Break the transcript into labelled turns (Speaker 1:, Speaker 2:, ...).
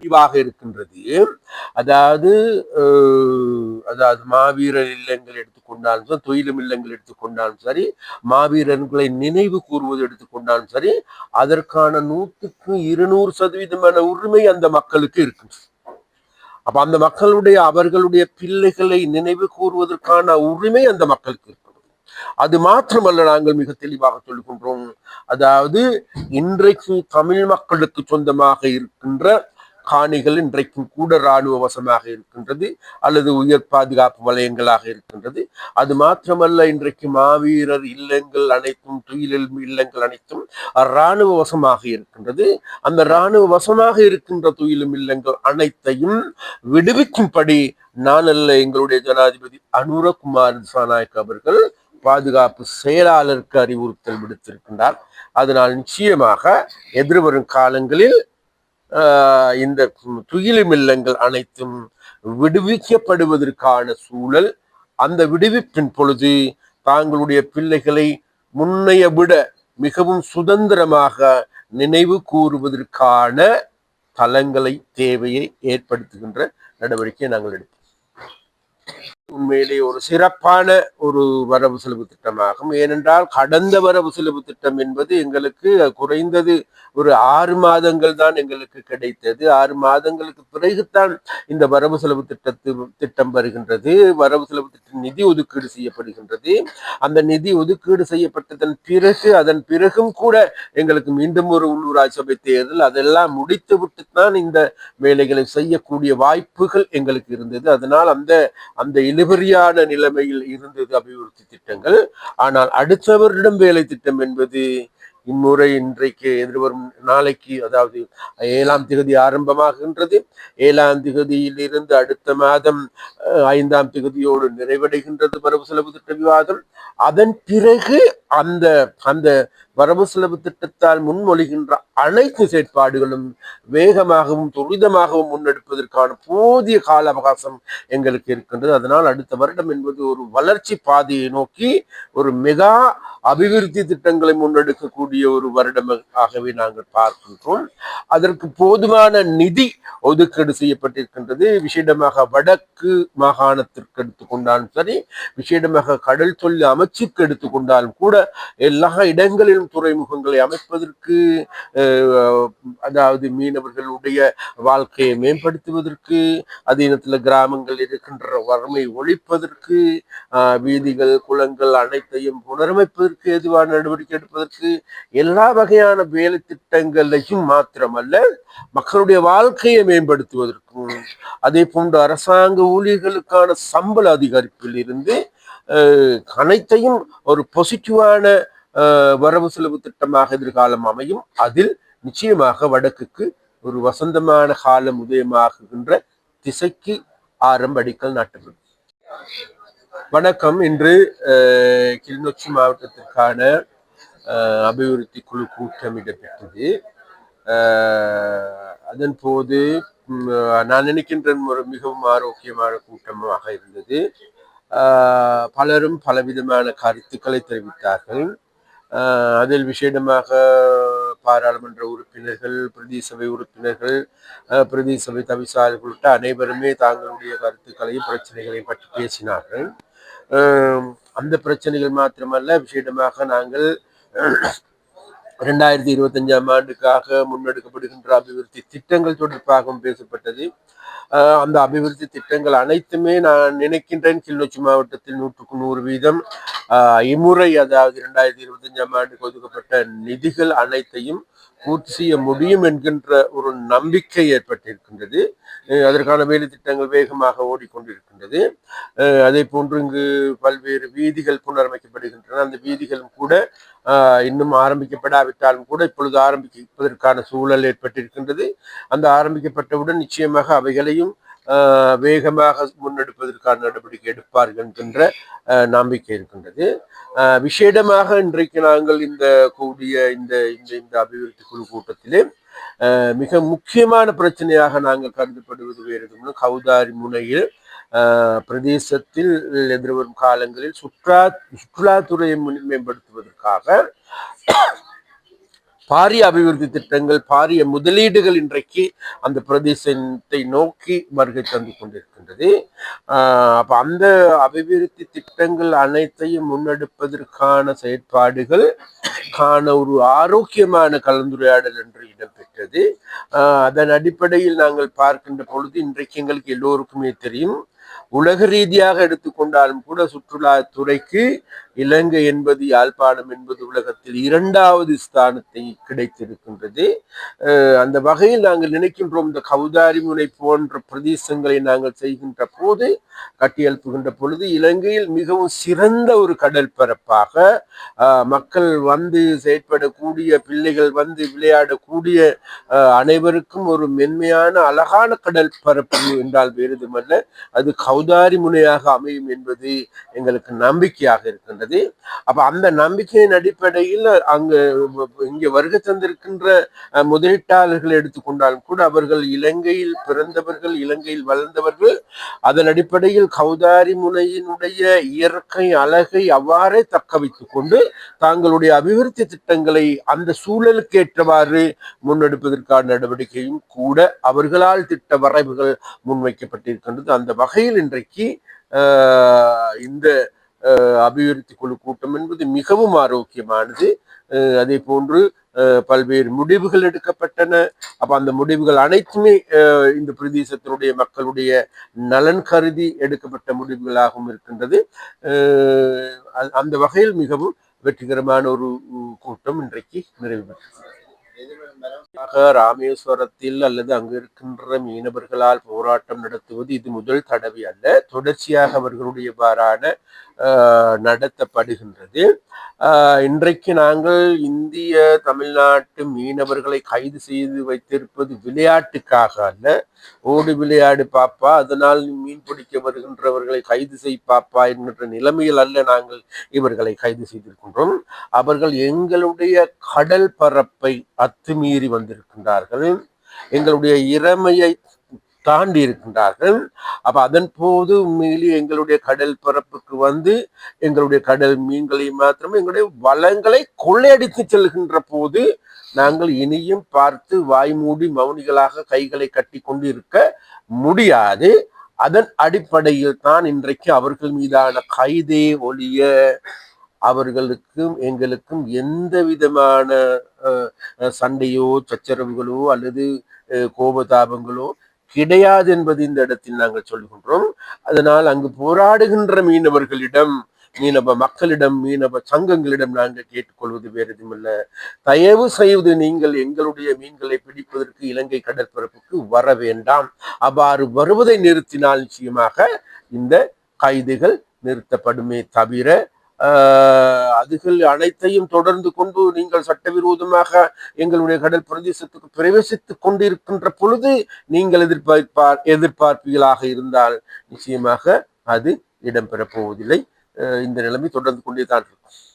Speaker 1: முடிவாக இருக்கின்றது. அதாவது அதாவது மாவீரர் இல்லங்கள் எடுத்துக்கொண்டாலும் சரி தொழிலும் இல்லங்கள் எடுத்துக்கொண்டாலும் சரி மாவீரர்களை நினைவு கூறுவது எடுத்துக்கொண்டாலும் சரி அதற்கான நூற்றுக்கு இருநூறு சதவீதமான உரிமை அந்த மக்களுக்கு இருக்கின்றது. அப்ப அந்த மக்களுடைய அவர்களுடைய பிள்ளைகளை நினைவு கூறுவதற்கான உரிமை அந்த மக்களுக்கு இருக்கிறது அது மாத்திரமல்ல நாங்கள் மிக தெளிவாக சொல்லுகின்றோம் அதாவது இன்றைக்கு தமிழ் மக்களுக்கு சொந்தமாக இருக்கின்ற காணிகள் இன்றைக்கும் கூட இராணுவ வசமாக இருக்கின்றது அல்லது உயர் பாதுகாப்பு வலயங்களாக இருக்கின்றது. அது மாத்திரமல்ல இன்றைக்கு மாவீரர் இல்லங்கள் அனைத்தும் துயிலில் இல்லங்கள் அனைத்தும் இராணுவ வசமாக இருக்கின்றது. அந்த இராணுவ வசமாக இருக்கின்ற துயிலும் இல்லங்கள் அனைத்தையும் விடுவிக்கும்படி நான் அல்ல எங்களுடைய ஜனாதிபதி அனுரகுமார் சாநாயக் அவர்கள் பாதுகாப்பு செயலாளருக்கு அறிவுறுத்தல் விடுத்திருக்கின்றார். அதனால் நிச்சயமாக எதிர்வரும் காலங்களில் இந்த துயிலும் இல்லங்கள் அனைத்தும் விடுவிக்கப்படுவதற்கான சூழல். அந்த விடுவிப்பின் பொழுது தாங்களுடைய பிள்ளைகளை முன்னைய விட மிகவும் சுதந்திரமாக நினைவு கூறுவதற்கான தளங்களை தேவையை ஏற்படுத்துகின்ற நடவடிக்கையை நாங்கள் எடுப்போம். உண்மையிலே ஒரு சிறப்பான ஒரு வரவு செலவு திட்டமாகும். ஏனென்றால் கடந்த வரவு செலவு திட்டம் என்பது எங்களுக்கு குறைந்தது ஒரு ஆறு மாதங்கள் தான் எங்களுக்கு கிடைத்தது. ஆறு மாதங்களுக்கு பிறகுதான் இந்த வரவு செலவு திட்டத்து திட்டம் வருகின்றது. வரவு செலவு திட்டம் நிதி ஒதுக்கீடு செய்யப்படுகின்றது. அந்த நிதி ஒதுக்கீடு செய்யப்பட்டதன் பிறகு அதன் பிறகும் கூட எங்களுக்கு மீண்டும் ஒரு உள்ளூராட்சி சபை தேர்தல் அதெல்லாம் முடித்து விட்டு தான் இந்த வேலைகளை செய்யக்கூடிய வாய்ப்புகள் எங்களுக்கு இருந்தது. அதனால் அந்த அந்த இழுபறியான நிலைமையில் இருந்தது அபிவிருத்தி திட்டங்கள். ஆனால் அடுத்தவரிடம் வேலை திட்டம் என்பது இம்முறை இன்றைக்கு எதிர்வரும் நாளைக்கு அதாவது ஏழாம் திகதி ஆரம்பமாகின்றது. ஏழாம் திகதியில் இருந்து அடுத்த மாதம் அஹ், ஐந்தாம் திகதியோடு நிறைவடைகின்றது வரவு செலவு திட்ட விவாதம். அதன் பிறகு அந்த அந்த வரவு செலவு திட்டத்தால் முன்மொழிகின்ற அனைத்து செயற்பாடுகளும் வேகமாகவும் துரிதமாகவும் முன்னெடுப்பதற்கான போதிய கால அவகாசம் எங்களுக்கு இருக்கின்றது. அதனால் அடுத்த வருடம் என்பது ஒரு வளர்ச்சி பாதையை நோக்கி ஒரு மெகா அபிவிருத்தி திட்டங்களை முன்னெடுக்கக்கூடிய ஒரு வருடமாகவே நாங்கள் பார்க்கின்றோம். அதற்கு போதுமான நிதி ஒதுக்கீடு செய்யப்பட்டிருக்கின்றது. விசேடமாக வடக்கு மாகாணத்திற்கு எடுத்துக்கொண்டாலும் சரி விசேடமாக கடல் தொழில் அமைச்சுக்கு எடுத்துக்கொண்டாலும் கூட எல்லா இடங்களிலும் துறைமுகங்களை அமைப்பதற்கு அதாவது மீனவர்களுடைய வாழ்க்கையை மேம்படுத்துவதற்கு அதே நேரத்தில் கிராமங்கள் இருக்கின்ற வறுமை ஒழிப்பதற்கு வீதிகள் குளங்கள் அனைத்தையும் புனரமைப்பதற்கு எதுவான நடவடிக்கை எடுப்பதற்கு எல்லா வகையான வேலை திட்டங்களையும் மாத்திரமல்ல மக்களுடைய வாழ்க்கையை மேம்படுத்துவதற்கும் அதே போன்று அரசாங்க ஊழியர்களுக்கான சம்பள அதிகரிப்பில் இருந்து அனைத்தையும் ஒரு பொசிட்டிவான அஹ், வரவு செலவு திட்டமாக எதிர்காலம் அமையும். அதில் நிச்சயமாக வடக்குக்கு ஒரு வசந்தமான காலம் உதயமாகுகின்ற திசைக்கு ஆரம்ப அடிக்கல் நாட்டுகிறது. வணக்கம். இன்று கிளிநொச்சி மாவட்டத்திற்கான அஹ், அபிவிருத்தி குழு கூட்டம் இடம்பெற்றது. அதன் போது நான் நினைக்கின்றேன் ஒரு மிகவும் ஆரோக்கியமான கூட்டமாக இருந்தது. பலரும் பலவிதமான கருத்துக்களை தெரிவித்தார்கள். அதில் விசேடமாக பாராளுமன்ற உறுப்பினர்கள் பிரதி சபை உறுப்பினர்கள் பிரதி சபை தவிசாளர்கள் உள்ளிட்ட அனைவருமே தாங்களுடைய கருத்துக்களையும் பிரச்சனைகளையும் பற்றி பேசினார்கள். அந்த பிரச்சனைகள் மாத்திரமல்ல விசேடமாக நாங்கள் இரண்டாயிரத்தி இருபத்தஞ்சாம் ஆண்டுக்காக முன்னெடுக்கப்படுகின்ற அபிவிருத்தி திட்டங்கள் தொடர்பாகவும் பேசப்பட்டது. அந்த அபிவிருத்தி திட்டங்கள் அனைத்துமே நான் நினைக்கின்றேன் கிளிநொச்சி மாவட்டத்தில் நூற்றுக்கு நூறு வீதம். இம்முறை அதாவது இரண்டாயிரத்தி இருபத்தஞ்சாம் ஆண்டுக்கு ஒதுக்கப்பட்ட நிதிகள் அனைத்தையும் பூர்த்தி செய்ய முடியும் என்கின்ற ஒரு நம்பிக்கை ஏற்பட்டிருக்கின்றது. அதற்கான வேலை திட்டங்கள் வேகமாக ஓடிக்கொண்டிருக்கின்றது. அதே போன்று இங்கு பல்வேறு வீதிகள் புனரமைக்கப்படுகின்றன. அந்த வீதிகளும் கூட இன்னும் ஆரம்பிக்கப்படாத இல்லாவிட்டாலும் கூட இப்பொழுது ஆரம்பிப்பதற்கான சூழல் ஏற்பட்டிருக்கின்றது. அந்த ஆரம்பிக்கப்பட்டவுடன் நிச்சயமாக அவைகளையும் வேகமாக முன்னெடுப்பதற்கான நடவடிக்கை எடுப்பார்கள் என்கின்ற நம்பிக்கை இருக்கின்றது. விசேடமாக இன்றைக்கு நாங்கள் இந்த கூடிய இந்த இந்த இந்த அபிவிருத்தி குழு கூட்டத்திலே மிக முக்கியமான பிரச்சனையாக நாங்கள் கருதப்படுவது வேறு கவுதாரி கௌதாரி முனையில் பிரதேசத்தில் எதிர்வரும் காலங்களில் சுற்றுலா சுற்றுலாத்துறையை மேம்படுத்துவதற்காக பாரிய அபிவிருத்தி திட்டங்கள் பாரிய முதலீடுகள் இன்றைக்கு அந்த பிரதேசத்தை நோக்கி வருகை தந்து கொண்டிருக்கின்றது. அப்போ அந்த அபிவிருத்தி திட்டங்கள் அனைத்தையும் முன்னெடுப்பதற்கான செயற்பாடுகள் காண ஒரு ஆரோக்கியமான கலந்துரையாடல் என்று இடம்பெற்றது. அதன் அடிப்படையில் நாங்கள் பார்க்கின்ற பொழுது இன்றைக்கு எங்களுக்கு எல்லோருக்குமே தெரியும். உலக ரீதியாக எடுத்துக்கொண்டாலும் கூட சுற்றுலா துறைக்கு இலங்கை என்பது யாழ்ப்பாணம் என்பது உலகத்தில் இரண்டாவது ஸ்தானத்தை கிடைத்திருக்கின்றது. அந்த வகையில் நாங்கள் நினைக்கின்றோம் இந்த கவுதாரி முனை போன்ற பிரதேசங்களை நாங்கள் செய்கின்ற போது கட்டியெழுப்புகின்ற பொழுது இலங்கையில் மிகவும் சிறந்த ஒரு கடல் பரப்பாக மக்கள் வந்து செயற்படக்கூடிய பிள்ளைகள் வந்து விளையாடக்கூடிய அனைவருக்கும் ஒரு மென்மையான அழகான கடல் பரப்பு என்றால் வேறுதுமல்ல. அது கௌதாரி முனையாக அமையும் என்பது எங்களுக்கு நம்பிக்கையாக இருக்கின்றது. அப்ப அந்த நம்பிக்கையின் அடிப்படையில் அங்கு இங்கே வருகை தந்திருக்கின்ற முதலீட்டாளர்கள் எடுத்துக்கொண்டாலும் கூட அவர்கள் இலங்கையில் பிறந்தவர்கள் இலங்கையில் வளர்ந்தவர்கள் அதன் அடிப்படையில் கௌதாரி முனையினுடைய இயற்கை அழகை அவ்வாறே தக்க வைத்துக் கொண்டு தாங்களுடைய அபிவிருத்தி திட்டங்களை அந்த சூழலுக்கு ஏற்றவாறு முன்னெடுப்பதற்கான நடவடிக்கையும் கூட அவர்களால் திட்ட வரைவுகள் முன்வைக்கப்பட்டிருக்கின்றது. அந்த வகை வகையில் இன்றைக்கு ஆஹ், இந்த அபிவிருத்தி குழு கூட்டம் என்பது மிகவும் ஆரோக்கியமானது. அதே போன்று பல்வேறு முடிவுகள் எடுக்கப்பட்டன. அப்ப அந்த முடிவுகள் அனைத்துமே இந்த பிரதேசத்தினுடைய மக்களுடைய நலன் கருதி எடுக்கப்பட்ட முடிவுகளாகவும் இருக்கின்றது. ஆஹ், அந்த வகையில் மிகவும் வெற்றிகரமான ஒரு கூட்டம் இன்றைக்கு நிறைவு பெற்றது. ராமேஸ்வரத்தில் அல்லது அங்கு இருக்கின்ற மீனவர்களால் போராட்டம் நடத்துவது இது முதல் தடவை அல்ல. தொடர்ச்சியாக அவர்களுடைய வாரான ஆஹ், நடத்தப்படுகின்றது. ஆஹ், இன்றைக்கு நாங்கள் இந்திய தமிழ்நாட்டு மீனவர்களை கைது செய்து வைத்திருப்பது விளையாட்டுக்காக அல்ல. ஓடு விளையாடு பாப்பா அதனால் மீன் பிடிக்க வருகின்றவர்களை கைது செய் பாப்பா என்கின்ற நிலைமையில் அல்ல நாங்கள் இவர்களை கைது செய்திருக்கின்றோம். அவர்கள் எங்களுடைய கடல் பரப்பை மீறி வந்திருக்கின்றார்கள். எங்களுடைய இறமையை தாண்டி இருக்கின்றார்கள். அப்ப அதன் போது உண்மையிலேயே எங்களுடைய கடல் பரப்புக்கு வந்து எங்களுடைய கடல் மீன்களை மாத்திரம் எங்களுடைய வளங்களை கொள்ளையடித்து செல்கின்ற போது நாங்கள் இனியும் பார்த்து வாய் மூடி மௌனிகளாக கைகளை கட்டி கொண்டு இருக்க முடியாது. அதன் அடிப்படையில் தான் இன்றைக்கு அவர்கள் மீதான கைதே ஒழிய அவர்களுக்கும் எங்களுக்கும் எந்த விதமான சண்டையோ சச்சரவுகளோ அல்லது கோபதாபங்களோ கிடையாது என்பது இந்த இடத்தில் நாங்கள் சொல்கின்றோம். அதனால் அங்கு போராடுகின்ற மீனவர்களிடம் மீனவ மக்களிடம் மீனவ சங்கங்களிடம் நாங்கள் கேட்டுக்கொள்வது வேறு எதுவுமில்ல தயவு செய்து நீங்கள் எங்களுடைய மீன்களை பிடிப்பதற்கு இலங்கை கடற்பரப்புக்கு வர வேண்டாம். அவ்வாறு வருவதை நிறுத்தினால் நிச்சயமாக இந்த கைதுகள் நிறுத்தப்படுமே தவிர அதுகள் அனைத்தையும் தொடர்ந்து கொண்டு நீங்கள் சட்டவிரோதமாக எங்களுடைய கடல் பிரதேசத்துக்கு பிரவேசித்துக் கொண்டிருக்கின்ற பொழுது நீங்கள் எதிர்பார்ப்பார் எதிர்பார்ப்பீர்களாக இருந்தால் நிச்சயமாக அது இடம்பெறப் போவதில்லை. அஹ் இந்த நிலைமை தொடர்ந்து கொண்டே தான் இருக்கும்.